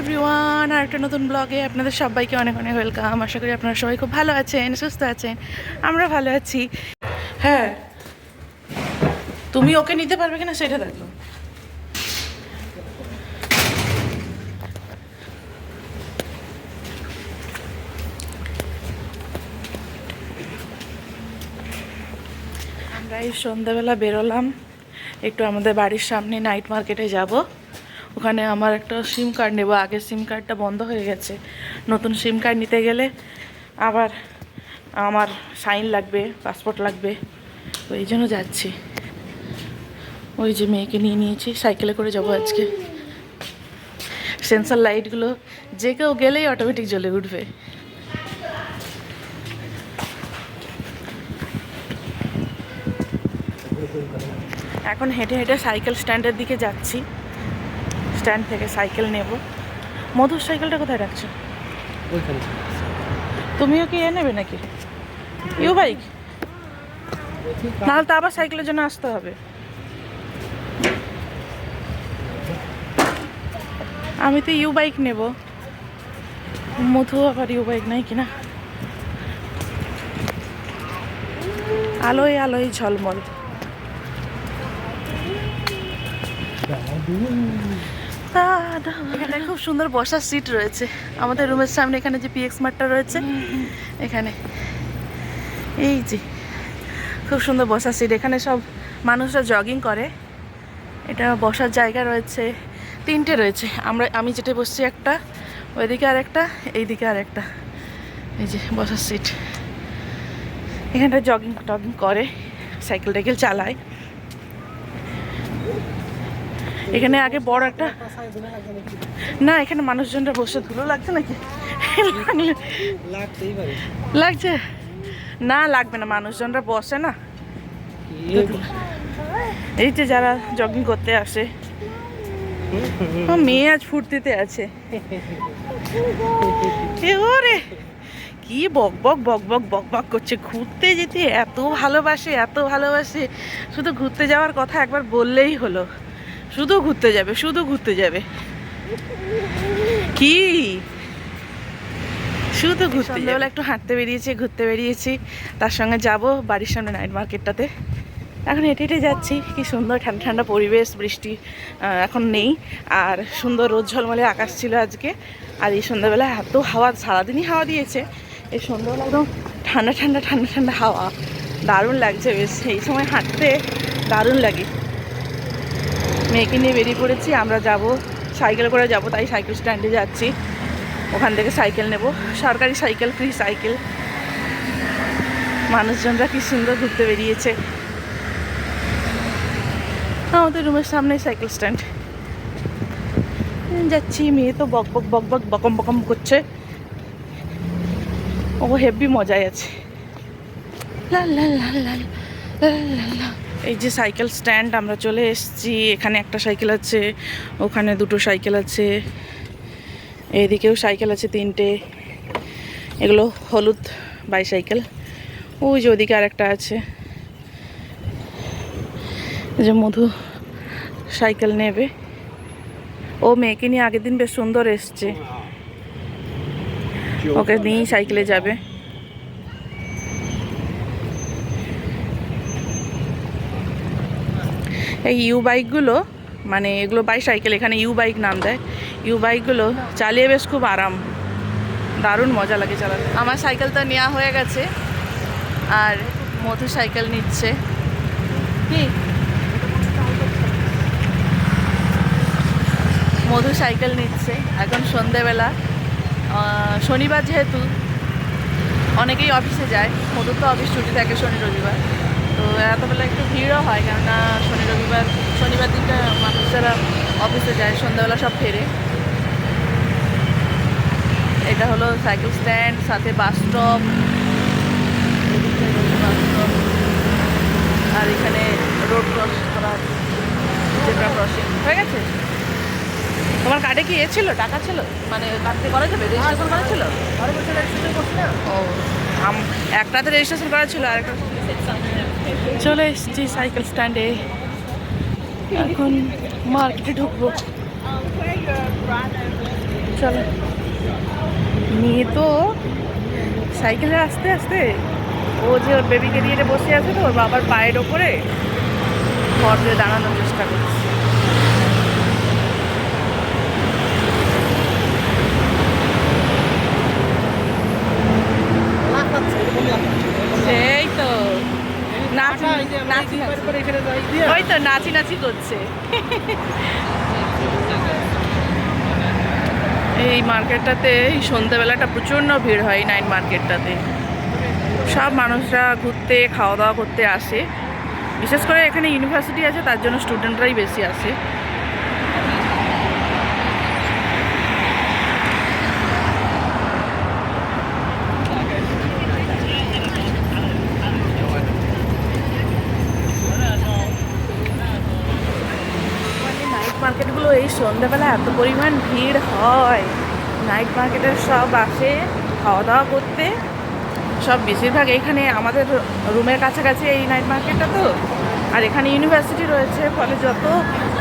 Everyone আর একটা নতুন ব্লগে আপনাদের সবাইকে অনেক অনেক ওয়েলকাম আশা করি আপনারা সবাই খুব ভালো আছেন, সুস্থ আছেন। আমরা ভালো আছি। হ্যাঁ তুমি ওকে নিতে পারবে কিনা সেটা দেখো। আমরা এই সন্ধ্যাবেলা বেরোলাম, একটু আমাদের বাড়ির সামনে নাইট মার্কেটে যাব। ওখানে আমার একটা সিম কার্ড নেব। আগের সিম কার্ডটা বন্ধ হয়ে গেছে। নতুন সিম কার্ড নিতে গেলে আবার আমার সাইন লাগবে পাসপোর্ট লাগবে। এই জন্য যাচ্ছি। ওই যে মেয়েকে নিয়ে নিয়েছি সাইকেলে করে যাব আজকে। সেন্সার লাইটগুলো যে কেউ গেলেই অটোমেটিক জ্বলে উঠবে। এখন হেঁটে হেঁটে সাইকেল স্ট্যান্ডের দিকে যাচ্ছি। স্ট্যান্ড থেকে সাইকেল নেব। মধুর সাইকেলটা কোথায় রাখছো? তুমিও কি এ নেবে নাকি? ইউ বাইক? নাহলে তো আবার সাইকেলের জন্য আসতে হবে। আমি তো ইউ বাইক নেব। মধু আবার ইউ বাইক নাই কিনা? আলোয় আলোয় ঝলমল। এখানে খুব সুন্দর বসার সিট রয়েছে। আমাদের রুমের সামনে এখানে যে পিএক্স মার্টটা রয়েছে এখানে। এই যে খুব সুন্দর বসার সিট এখানে সব মানুষরা জগিং করে। এটা বসার জায়গা রয়েছে তিনটে রয়েছে। আমরা আমি যেটা বসছি একটা ওইদিকে আর একটা এইদিকে আর একটা। এই যে বসার সিট এখানটা জগিং টগিং করে সাইকেল টাইকেল চালায়। এখানে আগে বড় একটা না, এখানে মানুষজনরা বসে ধুলো লাগছে নাকি? লাগছে? না, লাগবে না, মানুষজনরা বসে না। এই যে যারা জগিং করতে আসে। মেয়ে আজ ফুর্তিতে আছে। কি বক বক বক বক বক বক করছে। ঘুরতে যেতে এত ভালোবাসে এত ভালোবাসে। শুধু ঘুরতে যাওয়ার কথা একবার বললেই হলো। শুধু ঘুরতে যাবে, শুধু ঘুরতে যাবে। কি? শুধু ঘুরতে সন্ধ্যাবেলা একটু হাঁটতে বেরিয়েছি, ঘুরতে বেরিয়েছি। তার সঙ্গে যাব বাড়ির সামনে নাইট মার্কেটটাতে এখন হেঁটে হেঁটে যাচ্ছি, কি সুন্দর ঠান্ডা ঠান্ডা পরিবেশ, বৃষ্টি এখন নেই। আর সুন্দর রোদ ঝলমলে আকাশ ছিল আজকে। আর এই সন্ধ্যাবেলা এত হাওয়া, সারাদিনই হাওয়া দিয়েছে। এই সন্ধ্যাবেলা একদম ঠান্ডা ঠান্ডা ঠান্ডা ঠান্ডা হাওয়া। দারুণ লাগছে বেশ। এই সময় হাঁটতে দারুণ লাগে। মেয়েকে নিয়ে বেরিয়ে পড়েছি, আমরা যাব, সাইকেল করে যাব, তাই সাইকেল স্ট্যান্ডে যাচ্ছি। ওখান থেকে সাইকেল নেব, সরকারি সাইকেল, ফ্রি সাইকেল। মানুষজনরা কি সুন্দর ঘুরতে বেরিয়েছে। আমাদের রুমের সামনে সাইকেল স্ট্যান্ড। যাচ্ছি, মেয়ে তো বক বক বক বক বকম বকম করছে। ও হেভি মজায় আছে। লা লা লা লা লা লা লা। এই যে সাইকেল স্ট্যান্ড, আমরা চলে এসেছি। এখানে একটা সাইকেল আছে, ওখানে দুটো সাইকেল আছে, এইদিকেও সাইকেল আছে তিনটে। এগুলো হলুদ বাইসাইকেল। ওই যে ওদিকে আরেকটা আছে। এই যে মধু সাইকেল নেবে। ও মেয়েকে নিয়ে আগের দিন বেশ সুন্দর এসছে। ওকে নিয়েই সাইকেলে যাবে। এই ইউ বাইকগুলো মানে এগুলো বাইসাইকেল এখানে ইউ বাইক নাম দেয়। ইউ বাইকগুলো চালিয়ে বেশ খুব আরাম। দারুণ মজা লাগে চালাতে। আমার সাইকেলটা নেওয়া হয়ে গেছে, আর মধু সাইকেল নিচ্ছে। কি? মধু সাইকেল নিচ্ছে, এখন সন্ধেবেলা। শনিবার যেহেতু, অনেকেই অফিসে যায়। মধুর তো অফিস ছুটি থাকে শনি, রবিবার। তো এতবেলা একটু ভিড়ও হয় কেননা শনি রবিবার শনিবার দিনটা মানুষ যারা অফিসে যায় সন্ধ্যাবেলা সব ফেরে। এটা হলো সাইকেল স্ট্যান্ড সাথে বাস স্টপ আর এখানে রোড ক্রস করা জেব্রা ক্রসিং হয়ে গেছে? তোমার কার্ডে কি এ ছিল? টাকা ছিল? মানে কার্ডে করা যাবে? রেজিস্ট্রেশন করা ছিল? ও আম- একটাতে রেজিস্ট্রেশন করা ছিল আর একটা চলে এসেছি সাইকেল স্ট্যান্ডে। এখন মার্কেটে ঢুকবো। চলো। মেয়ে তো সাইকেলে আসতে আসতে, ও যে ওর বেবিকে নিয়ে বসে আছে তো, ওর বাবার পায়ের ওপরে, ঘর দিয়ে দাঁড়ানোর চেষ্টা করছে সেই তো নাচি নাচি ওই তো নাচি নাচি করছে। এই মার্কেটটাতে এই সন্ধ্যাবেলাটা প্রচণ্ড ভিড় হয় নাইন মার্কেটটাতে। সব মানুষরা ঘুরতে, খাওয়া দাওয়া করতে আসে। বিশেষ করে এখানে ইউনিভার্সিটি আছে, তার জন্য স্টুডেন্টরাই বেশি আসে নাইট মার্কেটগুলো এই সন্ধ্যাবেলা এত পরিমাণ ভিড় হয়। নাইট মার্কেটের সব আসে খাওয়া দাওয়া করতে। সব বেশিরভাগ এখানে আমাদের রুমের কাছাকাছি এই নাইট মার্কেটটা তো। আর এখানে ইউনিভার্সিটি রয়েছে, ফলে যত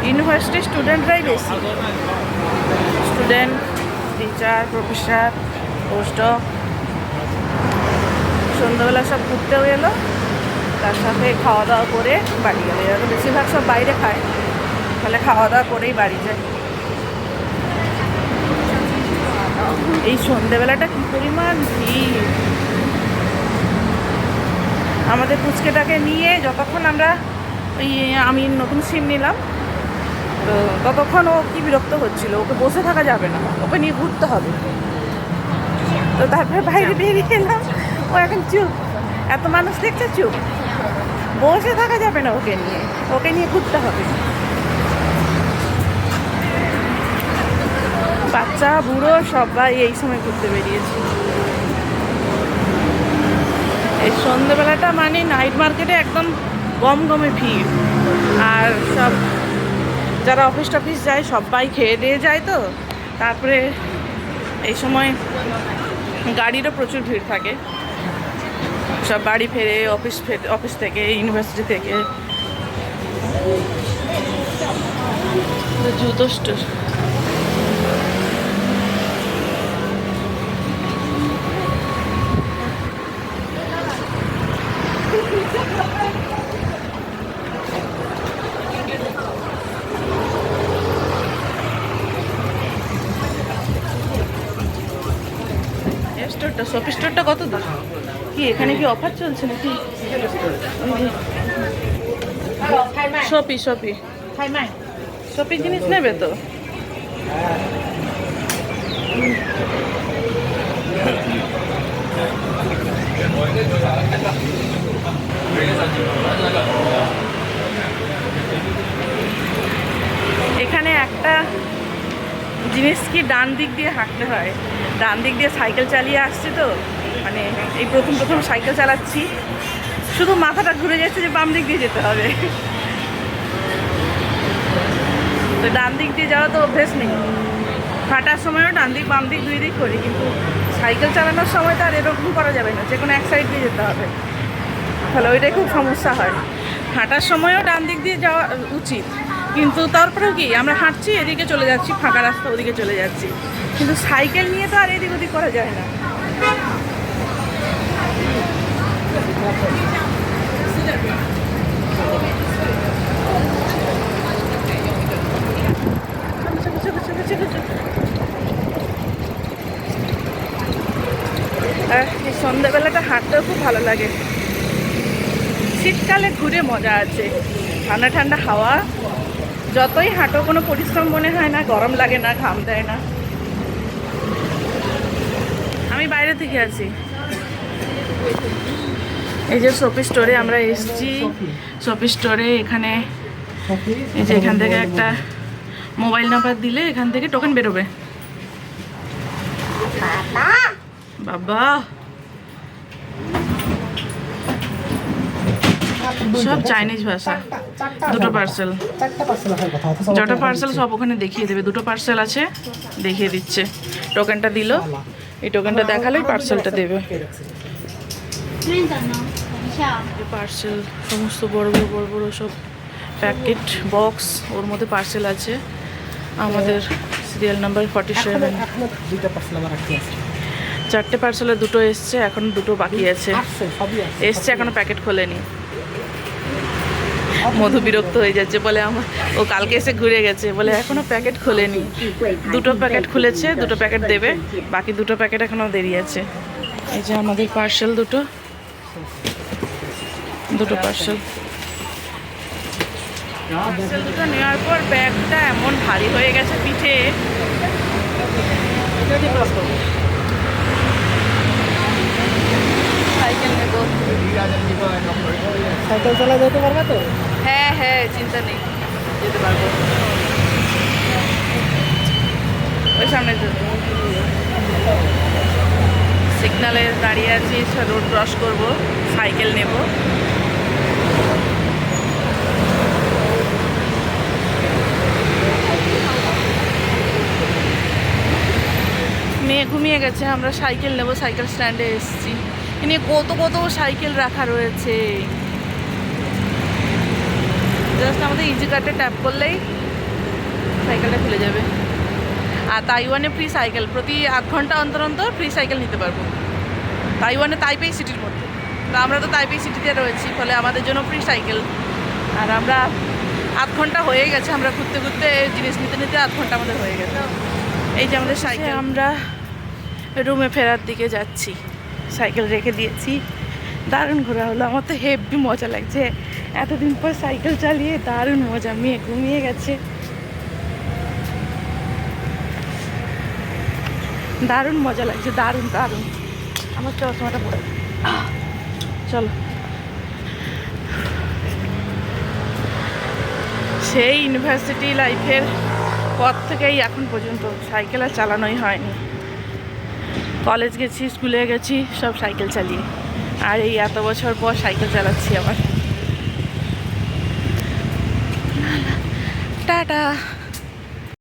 ইউনিভার্সিটির স্টুডেন্টরাই বেশি। স্টুডেন্ট টিচার প্রফেসর পোস্টক সন্ধ্যাবেলা সব ঘুরতেও এলো। তার সাথে খাওয়া দাওয়া করে বাড়ি গেলে। বেশিরভাগ সব বাইরে খায়। তাহলে খাওয়া দাওয়া করেই বাড়ি যায় এই সন্ধেবেলাটা কি পরিমাণ ভিড়। আমাদের পুচকেটাকে নিয়ে যতক্ষণ আমরা ওই আমি নতুন সিম নিলাম, তো ততক্ষণ ও কি বিরক্ত হচ্ছিল, ওকে বসে থাকা যাবে না, ওকে নিয়ে ঘুরতে হবে। তো তারপরে বাইরে বেরিয়ে এলাম, ও এখন চুপ, এত মানুষ দেখছে চুপ। বসে থাকা যাবে না ওকে নিয়ে ওকে নিয়ে ঘুরতে হবে। বাচ্চা, বুড়ো, সবাই এই সময় ঘুরতে বেরিয়েছে। এই সন্ধ্যেবেলাটা মানে নাইট মার্কেটে একদম গম গমে ভিড়। আর সব যারা অফিস টফিস যায়, সবাই খেয়ে দিয়ে যায় তো। তারপরে এই সময় গাড়িরও প্রচুর ভিড় থাকে। সব বাড়ি ফেরে অফিস ফেরে অফিস থেকে ইউনিভার্সিটি থেকে। জুতো স্টোর স্টোরটা শপি স্টোরটা কত দূর? কি, এখানে কি অফার চলছে নাকি? শপি শপি শপি জিনিস নেবে তো? এখানে একটা জিনিস কি ডান দিক দিয়ে হাঁটতে হয়। ডান দিক দিয়ে সাইকেল চালিয়ে আসছি তো মানে এই প্রথম প্রথম সাইকেল চালাচ্ছি। শুধু মাথাটা ঘুরে যাচ্ছে যে বাম দিক দিয়ে যেতে হবে। তো ডান দিক দিয়ে যাওয়া তো অভ্যেস নেই। হাঁটার সময়ও ডান দিক, বাম দিক, দুই দিক করি, কিন্তু সাইকেল চালানোর সময় তো আর এরকম করা যাবে না, যে কোনো এক সাইড দিয়ে যেতে হবে। তাহলে ওইটাই খুব সমস্যা হয়। হাঁটার সময়ও ডান দিক দিয়ে যাওয়া উচিত। কিন্তু তারপরেও কি, আমরা হাঁটছি, এদিকে চলে যাচ্ছি, ফাঁকা রাস্তা, ওদিকে চলে যাচ্ছি। কিন্তু সাইকেল নিয়ে তো আর এদিক ওদিক করা যায় না। সন্ধ্যাবেলাটা হাঁটতেও খুব ভালো লাগে। শীতকালে ঘুরে মজা আছে। ঠান্ডা ঠান্ডা হাওয়া যতই হাঁটো, কোনো পরিশ্রম মনে হয় না, গরম লাগে না, ঘাম দেয় না। আমি বাইরে থেকে আছি। এই যে শপি স্টোরে আমরা এসেছি। শপি স্টোরে এখানে এই যে এখান থেকে একটা মোবাইল নাম্বার দিলে এখান থেকে টোকেন বেরোবে। বাবা! সব চাইনিজ ভাষা। দুটো পার্সেল যটা পার্সেল সব ওখানে দেখিয়ে দেবে। দুটো পার্সেল আছে দেখিয়ে দিচ্ছে। টোকেনটা দিল। এই টোকেনটা দেখালেই পার্সেলটা দেবে। পার্সেল সমস্ত বড় বড় বড় বড় সব প্যাকেট বক্স ওর মধ্যে পার্সেল আছে। আমাদের সিরিয়াল নাম্বার ফর্টি সেভেন চারটে পার্সেলে দুটো এসছে এখন দুটো বাকি আছে। এসছে এখনও প্যাকেট খোলেনি। মধু বিরক্ত হয়ে যাচ্ছে, বলে আমার ও কালকে এসে ঘুরে গেছে, বলে এখনও প্যাকেট খোলেনি। দুটো প্যাকেট খুলেছে, দুটো প্যাকেট দেবে, বাকি দুটো প্যাকেট এখনও দেরি আছে। এই যে আমাদের পার্সেল দুটো। দুটো পার্সেল। পার্সেল দুটো নেওয়ার পর ব্যাগটা এমন ভারী হয়ে গেছে পিঠে। সাইকেল নেব। সাইকেল চালা যেতে পারবে তো? হ্যাঁ হ্যাঁ চিন্তা নেই। যেতে পারব। ওই সামনে সিগনালে দাঁড়িয়ে আছি রোড ক্রস করব সাইকেল নেব। মেয়ে ঘুমিয়ে গেছে আমরা সাইকেল নেব সাইকেল স্ট্যান্ডে এসেছি। এখানে কত কত সাইকেল রাখা রয়েছে। জাস্ট আমাদের ইজি কার্ডে ট্যাপ করলেই সাইকেলটা খুলে যাবে। আর তাইওয়ানে ফ্রি সাইকেল প্রতি আধ ঘণ্টা অন্তর অন্তর ফ্রি সাইকেল নিতে পারব। তাইওয়ানে তাইপেই সিটির মধ্যে। তো আমরা তো তাইপেই সিটিতে রয়েছি ফলে আমাদের জন্য ফ্রি সাইকেল আর আমরা আধ ঘণ্টা হয়ে গেছে আমরা ঘুরতে ঘুরতে জিনিস নিতে নিতে আধ ঘণ্টা আমাদের হয়ে গেছে। এই যে আমাদের সাইকেল আমরা রুমে ফেরার দিকে যাচ্ছি। সাইকেল রেখে দিয়েছি। দারুণ ঘোরা হলো। আমার তো হেভি মজা লাগছে। এতদিন পর সাইকেল চালিয়ে দারুণ মজা। মেয়ে ঘুমিয়ে গেছে। দারুণ মজা লাগছে। দারুণ দারুণ। আমার চশমাটা পড়ে চলো। সেই ইউনিভার্সিটি লাইফের পর থেকেই এখন পর্যন্ত সাইকেল আর চালানোই হয়নি। কলেজ গেছি, স্কুলে গেছি, সব সাইকেল চালিয়ে। আর এই এত বছর পর সাইকেল চালাচ্ছি আবার। টাটা।